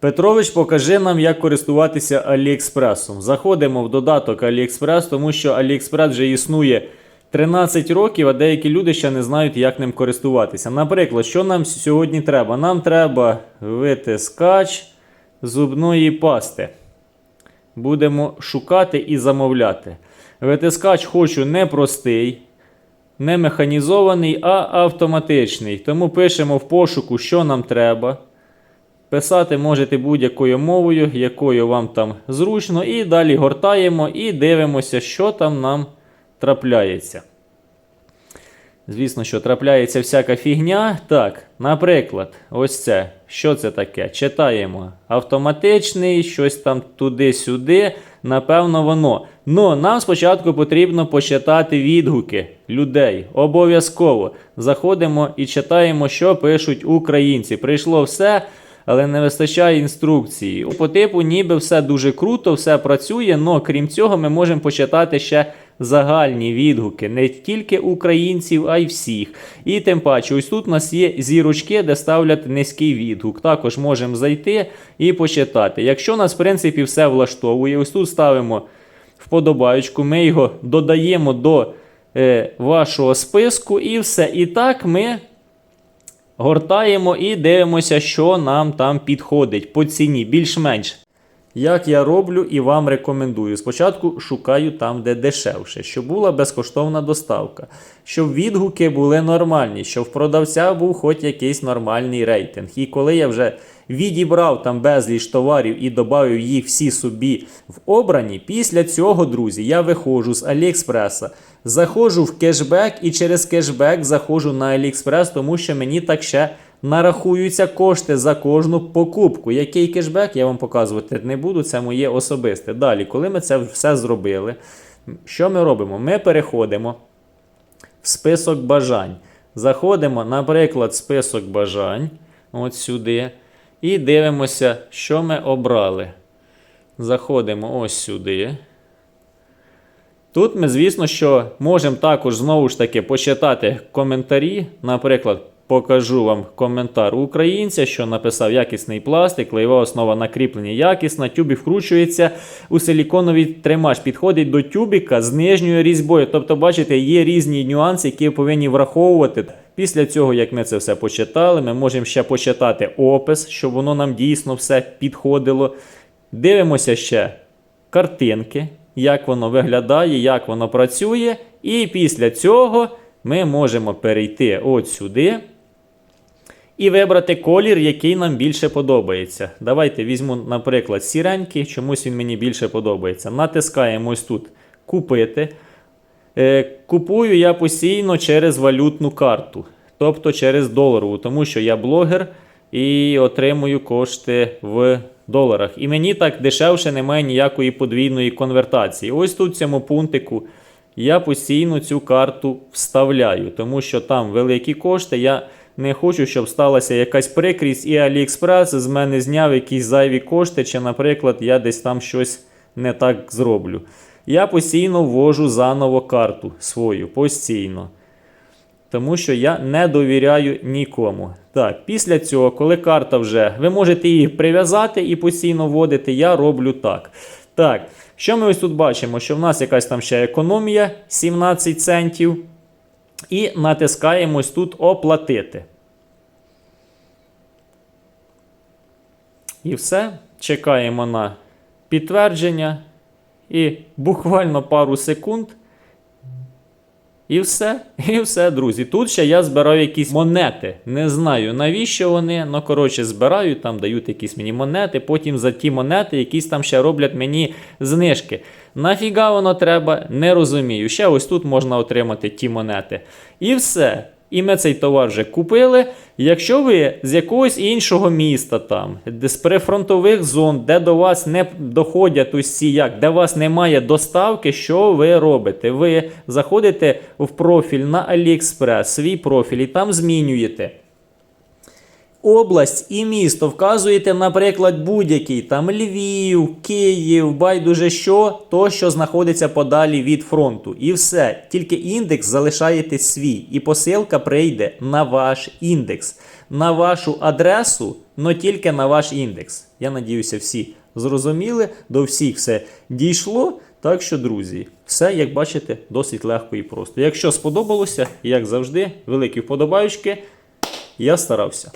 Петрович, покажи нам, як користуватися Аліекспресом. Заходимо в додаток Аліекспрес, тому що Аліекспрес вже існує 13 років, а деякі люди ще не знають, як ним користуватися. Наприклад, що нам сьогодні треба? Нам треба витискач зубної пасти. Будемо шукати і замовляти. Витискач хочу не простий, не механізований, а автоматичний. Тому пишемо в пошуку, що нам треба. Писати можете будь-якою мовою, якою вам там зручно, і далі гортаємо і дивимося, що там нам трапляється. Звісно, що трапляється всяка фігня. Так, наприклад, ось це. Що це таке? Читаємо. Автоматичний, щось там туди-сюди. Напевно, воно. Ну, нам спочатку потрібно почитати відгуки людей. Обов'язково. Заходимо і читаємо, що пишуть українці. Прийшло все, але не вистачає інструкції. По типу, ніби все дуже круто, все працює, але крім цього, ми можемо почитати ще загальні відгуки не тільки українців, а й всіх. І тим паче, ось тут у нас є зірочки, де ставлять низький відгук. Також можемо зайти і почитати. Якщо нас, в принципі, все влаштовує, ось тут ставимо вподобаючку, ми його додаємо до е, вашого списку, і все. І так ми. Гортаємо і дивимося, що нам там підходить по ціні, більш-менш. Як я роблю і вам рекомендую. Спочатку шукаю там, де дешевше, щоб була безкоштовна доставка, щоб відгуки були нормальні, щоб в продавця був хоч якийсь нормальний рейтинг. І коли я вже відібрав там безліч товарів і додав їх всі собі в обрані, після цього, друзі, я виходжу з Аліекспреса, заходжу в кешбек і через кешбек заходжу на Аліекспрес, тому що мені так ще нарахуються кошти за кожну покупку. Який кешбек я вам показувати не буду, це моє особисте. Далі, коли ми це все зробили, що ми робимо? Ми переходимо в список бажань. Заходимо, наприклад, в список бажань, от сюди, і дивимося, що ми обрали. Заходимо ось сюди. Тут ми, звісно, що можемо також знову ж таки почитати коментарі. Наприклад, покажу вам коментар українця, що написав якісний пластик, клеєва основа на кріплення якісна, тюбік вкручується у силіконовий тримач, підходить до тюбіка з нижньою різьбою. Тобто, бачите, є різні нюанси, які ви повинні враховувати. Після цього, як ми це все почитали, ми можемо ще почитати опис, щоб воно нам дійсно все підходило. Дивимося ще картинки, як воно виглядає, як воно працює. І після цього ми можемо перейти от сюди і вибрати колір, який нам більше подобається. Давайте візьму, наприклад, сіренький, чомусь він мені більше подобається. Натискаємо ось тут Купити. Е, Купую я постійно через валютну карту, тобто через доларову, тому що я блогер і отримую кошти в доларах. І мені так дешевше немає ніякої подвійної конвертації. Ось тут в цьому пунктику я постійно цю карту вставляю, тому що там великі кошти. Я не хочу, щоб сталася якась прикрість, і Аліекспрес з мене зняв якісь зайві кошти, чи, наприклад, я десь там щось не так зроблю. Я постійно ввожу заново карту свою, постійно. Тому що я не довіряю нікому. Так, після цього, коли карта вже, ви можете її прив'язати і постійно вводити, я роблю так. Так, що ми ось тут бачимо? Що в нас якась там ще економія 17 центів. І натискаємо ось тут оплатити. І все. Чекаємо на підтвердження. І буквально пару секунд. І все, і все, друзі. Тут ще я збираю якісь монети. Не знаю навіщо вони. Ну, коротше, збираю, там дають якісь мені монети. Потім за ті монети якісь там ще роблять мені знижки. Нафіга воно треба, не розумію. Ще ось тут можна отримати ті монети. І все. І ми цей товар вже купили. Якщо ви з якогось іншого міста, там, з прифронтових зон, де до вас не доходять усі, як, де вас немає доставки, що ви робите? Ви заходите в профіль на AliExpress, свій профіль, і там змінюєте. Область і місто вказуєте, наприклад, будь-який там Львів, Київ, байдуже що, то, що знаходиться подалі від фронту. І все. Тільки індекс залишаєте свій. І посилка прийде на ваш індекс. На вашу адресу але тільки на ваш індекс. Я надіюся, всі зрозуміли, до всіх все дійшло. Так що, друзі, все, як бачите, досить легко і просто. Якщо сподобалося, як завжди, великі вподобаючки, я старався.